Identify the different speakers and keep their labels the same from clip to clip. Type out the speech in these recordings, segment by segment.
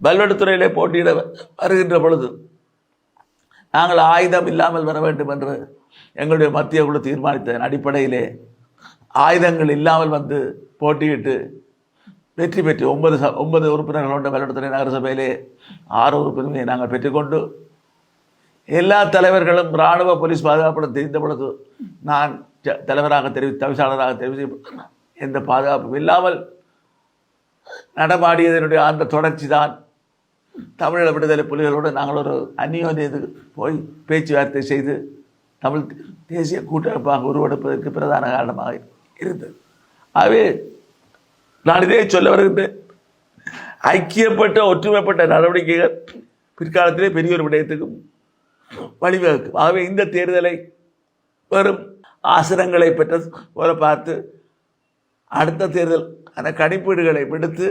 Speaker 1: பல்வெடுத்துறையிலே போட்டியிட வருகின்ற பொழுது நாங்கள் ஆயுதம் இல்லாமல் வர வேண்டும் என்று எங்களுடைய மத்திய குழு தீர்மானித்ததன் அடிப்படையிலே ஆயுதங்கள் இல்லாமல் வந்து போட்டியிட்டு வெற்றி பெற்று ஒன்பது ச ஒன்பது உறுப்பினர்கள் கொண்ட பல்வெடுத்துறை நகரசபையிலே ஆறு உறுப்பினர்களை நாங்கள் பெற்றுக்கொண்டு எல்லா தலைவர்களும் இராணுவ போலீஸ் பாதுகாப்புடன் தெரிந்த பொழுது நான் த- தலைவராக தெரிவி தவிசாளராக தெரிவித்து எந்த பாதுகாப்பும் இல்லாமல் நடமாடியதனுடைய அந்த தொடர்ச்சி தான் தமிழீழ விடுதலை புலிகளோடு நாங்கள் ஒரு அந்நியோன்யத்துக்கு போய் பேச்சுவார்த்தை செய்து தமிழ் தேசிய கூட்டமைப்பாக உருவெடுப்பதற்கு பிரதான காரணமாக இருந்தது. ஆகவே நான் இதே சொல்ல வருகின்றேன். ஐக்கியப்பட்ட ஒற்றுமைப்பட்ட நடவடிக்கைகள் பிற்காலத்திலே பெரிய ஒரு விடயத்துக்கும் வழிவகுக்கும். ஆகவே இந்த தேர்தலை வெறும் ஆசனங்களை பெற்ற போல பார்த்து அடுத்த தேர்தல் அந்த கணிப்பீடுகளை விடுத்து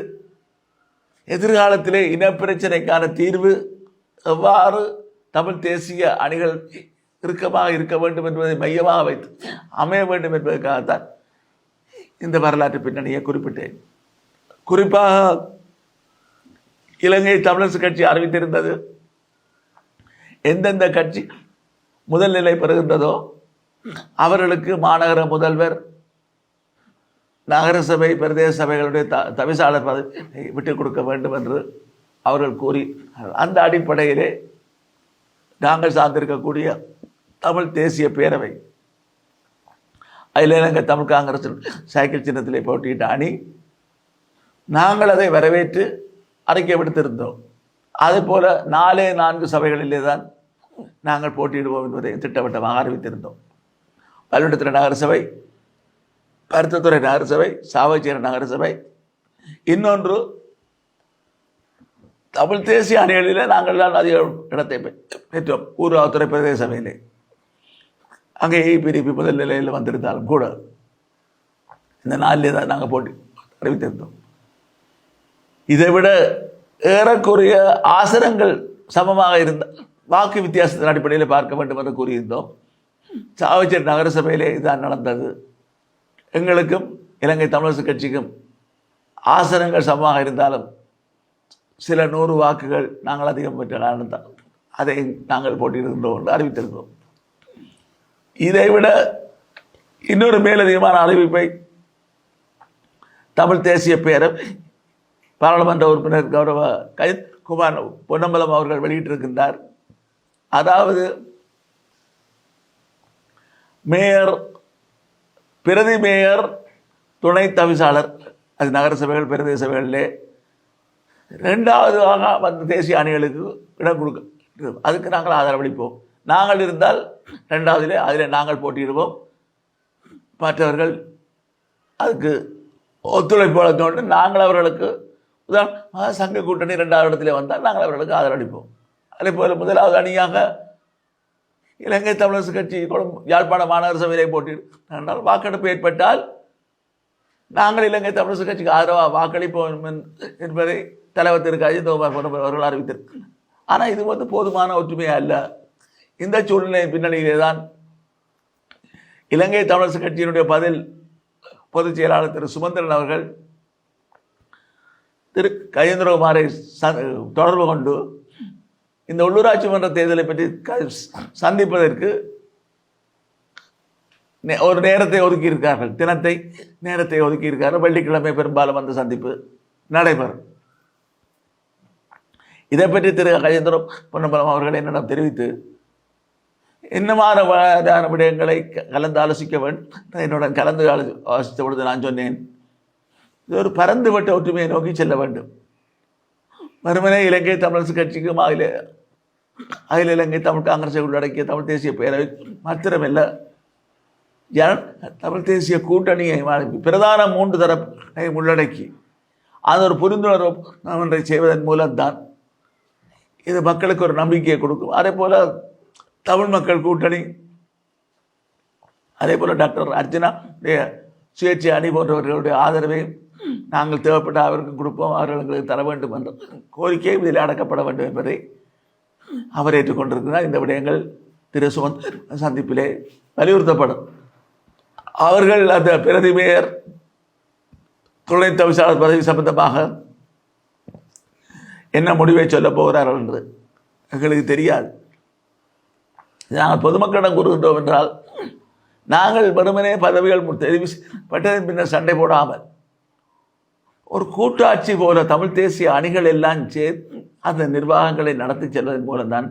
Speaker 1: எதிர்காலத்திலே இனப்பிரச்சனைக்கான தீர்வு எவ்வாறு தமிழ் தேசிய அணிகள் இறுக்கமாக இருக்க வேண்டும் என்பதை மையமாக வைத்து அமைய வேண்டும் என்பதற்காகத்தான் இந்த வரலாற்று பின்னணியை குறிப்பிட்டேன். குறிப்பாக இலங்கை தமிழரசு கட்சி அறிவித்திருந்தது. எந்தெந்த கட்சி முதல் நிலை பெறுகின்றதோ அவர்களுக்கு மாநகர முதல்வர் நகரசபை பிரதேச சபைகளுடைய த தவிசாளர் பதவி விட்டுக் கொடுக்க வேண்டும் என்று அவர்கள் கூறி அந்த அடிப்படையிலே நாங்கள் சார்ந்திருக்கக்கூடிய தமிழ் தேசிய பேரவை அதில் எங்கள் தமிழ் காங்கிரஸ் சைக்கிள் சின்னத்தில் போட்டியிட்ட அணி நாங்கள் அதை வரவேற்று அறிக்கை விடுத்திருந்தோம். அதுபோல் நாலே நான்கு சபைகளிலே தான் நாங்கள் போட்டியிடுவோம் என்பதை திட்டவட்டமாக அறிவித்திருந்தோம். பல்வெடுத்துறை நகரசபை பருத்தத்துறை நகரசபை சாவச்சேரி நகரசபை. இன்னொன்று தமிழ் தேசிய அணிகளிலே நாங்கள் தான் அதிக இடத்தை பெற்றோம். ஊராவத்துறை பிரதேச சபையிலே அங்கே பிரிப்பி முதல் நிலையில் வந்திருந்தாலும் கூட இந்த நாளிலே தான் நாங்கள் போட்டி அறிவித்திருந்தோம். இதை விட ஏறக்குறைய ஆசனங்கள் சமமாக இருந்தால் வாக்கு வித்தியாசத்தின் அடிப்படையில் பார்க்க வேண்டும் என்று கூறியிருந்தோம். சாவச்சேரி நகரசபையிலே இதுதான் நடந்தது. எங்களுக்கும் இலங்கை தமிழரசு கட்சிக்கும் ஆசனங்கள் சமமாக இருந்தாலும் சில நூறு வாக்குகள் நாங்கள் அதிகம் பெற்ற காரணத்தால் அதை நாங்கள் போட்டியிடுகின்றோம் என்று அறிவித்திருந்தோம் இதைவிட இன்னொரு மேலதிகமான அறிவிப்பை தமிழ் தேசிய பேரவை பாராளுமன்ற உறுப்பினர் கௌரவ கை குமார் பொன்னம்பலம் அவர்கள் வெளியிட்டிருக்கின்றார். அதாவது மேயர் பிரதி மேயர் துணை தவிசாளர் அது நகர சபைகள் பிரதேச சபைகளிலே. ரெண்டாவதாக வந்த தேசிய அணிகளுக்கு இடம் கொடுக்க அதுக்கு நாங்கள் ஆதரவளிப்போம். நாங்கள் இருந்தால் ரெண்டாவதிலே அதில் நாங்கள் போட்டியிடுவோம். மற்றவர்கள் அதுக்கு ஒத்துழைப்பு வழங்கொண்டு நாங்கள் அவர்களுக்கு உதாரணமாக சங்க கூட்டணி ரெண்டாவது இடத்துல வந்தால் நாங்கள் அவர்களுக்கு ஆதரவளிப்போம். அதே போல் முதலாவது அணியாக இலங்கை தமிழரசு கட்சி கொழும்பு யாழ்ப்பாண மாநகர சபையிலே போட்டியிடும். வாக்கெடுப்பு ஏற்பட்டால் நாங்கள் இலங்கை தமிழரசு கட்சிக்கு ஆதரவாக வாக்களிப்போம் என்பதை தலைவர் திரு. அஜித்குமார் போன்ற அவர்கள் அறிவித்திருக்கிறார். ஆனால் இது வந்து போதுமான ஒற்றுமையாக அல்ல. இந்த சூழ்நிலை பின்னணியிலே தான் இலங்கை தமிழரசு கட்சியினுடைய பதில் பொதுச் செயலாளர் திரு. சுமந்திரன் அவர்கள் திரு. கஜேந்திரகுமாரை ச- தொடர்பு கொண்டு இந்த உள்ளூராட்சி மன்ற தேர்தலை பற்றி க- சந்திப்பதற்கு நே- ஒரு நேரத்தை ஒதுக்கி இருக்கார்கள் தினத்தை நேரத்தை ஒதுக்கி இருக்கார்கள் வெள்ளிக்கிழமை பெரும்பாலும் அந்த சந்திப்பு நடைபெறும். இதை பற்றி திரு கஜேந்திரம் பொன்னம்பலம் அவர்கள் என்னிடம் தெரிவித்து இன்னமான விடயங்களை க- கலந்து ஆலோசிக்க வேண்டும். என்னுடன் கலந்து ஆலோசி ஆலோசித்த பொழுது நான் சொன்னேன் இது ஒரு பறந்துவிட்ட ஒற்றுமையை நோக்கி செல்ல வேண்டும். மறுமனே இலங்கை தமிழரசு கட்சிக்கும் அதில் அகில இலங்கை தமிழ் காங்கிரஸை உள்ளடக்கிய தமிழ் தேசிய பேரவை மாத்திரமில்லை. ஜன தமிழ் தேசிய கூட்டணியை பிரதான மூன்று தரப்பை உள்ளடக்கி. அது ஒரு புரிந்துணர்வு ஒன்றை செய்வதன் மூலம்தான். இது மக்களுக்கு ஒரு நம்பிக்கையை கொடுக்கும். அதே போல தமிழ் மக்கள் கூட்டணி அதே போல் டாக்டர் அர்ஜுனா சுயேட்சை அணி போன்றவர்களுடைய ஆதரவை நாங்கள் தேவைப்பட்ட அவருக்கு கொடுப்போம் அவர்கள் எங்களுக்கு தர வேண்டும் என்ற கோரிக்கை இதில் அடக்கப்பட வேண்டும் என்பதை அவர் ஏற்றுக்கொண்டிருக்கிறார். இந்த விடயங்கள் திரு சுமந்த் சந்திப்பிலே வலியுறுத்தப்படும். அவர்கள் அந்த பிரதி மேயர் துணை தவிசாளர் பதவி சம்பந்தமாக என்ன முடிவை சொல்ல போகிறார்கள் என்று எங்களுக்கு தெரியாது. நாங்கள் பொதுமக்களிடம் கூறுகின்றோம் என்றால் நாங்கள் வெறுமனே பதவிகள் மு- தெரிவு பட்டதன் பின்னர் சண்டை போடாமல் ஒரு கூட்டாட்சி போல தமிழ் தேசிய அணிகள் எல்லாம் சேர்த்து அந்த நிர்வாகங்களை நடத்தி செல்வதன் மூலம்தான்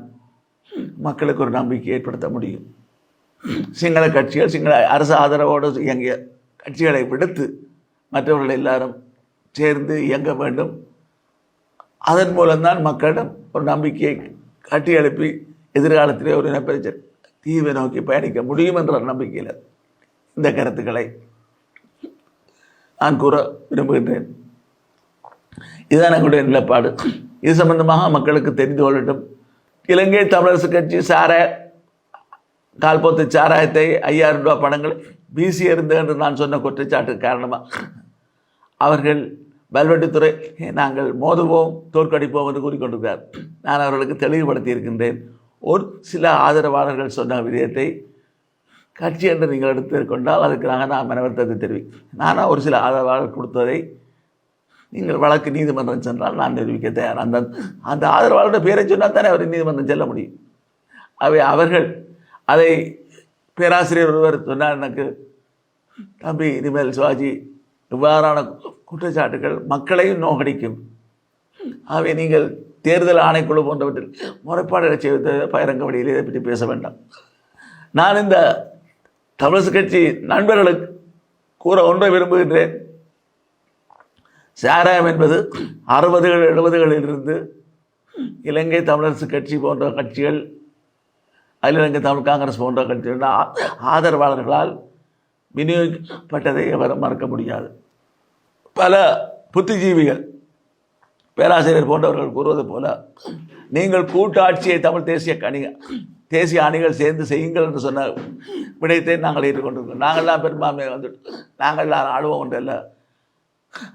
Speaker 1: மக்களுக்கு ஒரு நம்பிக்கை ஏற்படுத்த முடியும். சிங்கள கட்சிகள் சிங்கள அரசு ஆதரவோடு இயங்கிய கட்சிகளை விடுத்து மற்றவர்கள் எல்லாரும் சேர்ந்து இயங்க வேண்டும். அதன் மூலம்தான் மக்களிடம் ஒரு நம்பிக்கையை கட்டி எழுப்பி எதிர்காலத்திலே ஒரு இனப்பெருச்ச தீவை நோக்கி பயணிக்க முடியும் என்ற நம்பிக்கையில் இந்த கருத்துக்களை நான் கூற விரும்புகின்றேன். இதுதான் எங்களுடைய நிலப்பாடு. இது சம்பந்தமாக மக்களுக்கு தெரிந்து கொள்ளட்டும். இலங்கை தமிழரசு கட்சி சார கால்போத்து சாராயத்தை ஐயாயிரம் ரூபாய் பணங்கள் வீசி இருந்த என்று நான் சொன்ன குற்றச்சாட்டு காரணமாக அவர்கள் வல்வெட்டுத்துறை நாங்கள் மோதுவோம் தோற்கடிப்போம் என்று கூறிக்கொண்டிருக்கிறார். நான் அவர்களுக்கு தெளிவுபடுத்தி இருக்கின்றேன். ஒரு சில ஆதரவாளர்கள் சொன்ன விடயத்தை கட்சி என்று நீங்கள் எடுத்துக்கொண்டால் அதுக்கு நாங்கள் நான் மனவர்த்தத்தை தெரிவி. நானாக ஒரு சில ஆதரவாளர்கள் கொடுத்ததை நீங்கள் வழக்கு நீதிமன்றம் சென்றால் நான் நிரூபிக்க தயார். அந்த அந்த ஆதரவாளருடைய பேரை சொன்னால் தானே அவர் நீதிமன்றம் செல்ல முடியும். அவை அவர்கள் அதை பேராசிரியர் ஒருவர் சொன்னார் எனக்கு தம்பி இனிமேல் சிவாஜி இவ்வாறான குற்றச்சாட்டுகள் மக்களையும் நோகடிக்கும். ஆகவே நீங்கள் தேர்தல் ஆணைக்குழு போன்றவற்றில் முறைப்பாடுகளை செய்வது பகிரங்க வழியில் இதை பற்றி பேச வேண்டாம். நான் இந்த தமிழரசு கட்சி நண்பர்களுக்கு கூற ஒன்றை விரும்புகின்றேன். சாராயம் என்பது அறுபதுகள் எழுபதுகளில் இருந்து இலங்கை தமிழரசு கட்சி போன்ற கட்சிகள் அகில இலங்கை தமிழ் காங்கிரஸ் போன்ற கட்சிகள் ஆ- ஆதரவாளர்களால் விநியோகிக்கப்பட்டதை எவரும் மறக்க முடியாது. பல புத்திஜீவிகள் பேராசிரியர் போன்றவர்கள் கூறுவது போல நீங்கள் கூட்டாட்சியை தமிழ் தேசிய அணி தேசிய அணிகள் சேர்ந்து செய்யுங்கள் என்று சொன்ன விடயத்தை நாங்கள் ஏற்றுக்கொண்டிருக்கிறோம். நாங்கள்லாம் பெரும்பான்மை வந்துட்டு நாங்கள் எல்லாம் ஆளுவோம் இல்லை.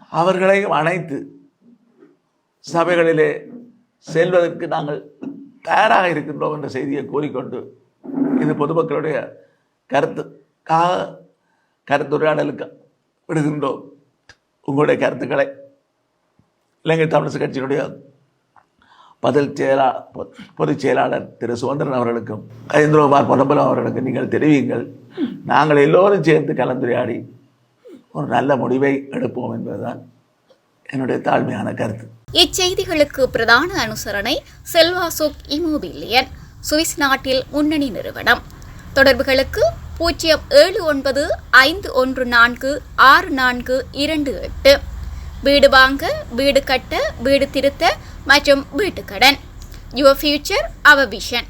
Speaker 1: அவர்களையும் அணைத்து சபைகளிலே செல்வதற்கு நாங்கள் தயாராக இருக்கின்றோம் என்ற செய்தியை கூறிக்கொண்டு இது பொதுமக்களுடைய கருத்துக்காக கருத்துரையாடலுக்கு விடுகின்றோம். உங்களுடைய கருத்துக்களை. இலங்கை தமிழரசு கட்சியினுடைய பதில் செயலா பொ- பொதுச் செயலாளர் திரு சுதந்திரன் அவர்களுக்கும் கஜேந்திரகுமார் பொன்னம்பலம் அவர்களுக்கும் நீங்கள் தெரிவிங்கள் நாங்கள் எல்லோரும் சேர்ந்து கலந்துரையாடி ஒரு நல்ல முடிவை எடுப்போம் என்பதுதான் என்னுடைய தாழ்மையான கருத்து.
Speaker 2: இச்செய்திகளுக்கு பிரதான அனுசரணை செல்வாசுக் இமோபிலியன் சுவிஸ் நாட்டில் முன்னணி நிறுவனம். தொடர்புகளுக்கு பூஜ்ஜியம் ஏழு ஒன்பது ஐந்து ஒன்று நான்கு ஆறு நான்கு இரண்டு எட்டு. வீடு வாங்க வீடு கட்ட வீடு திருத்த மற்றும் வீட்டுக்கடன். Your future our vision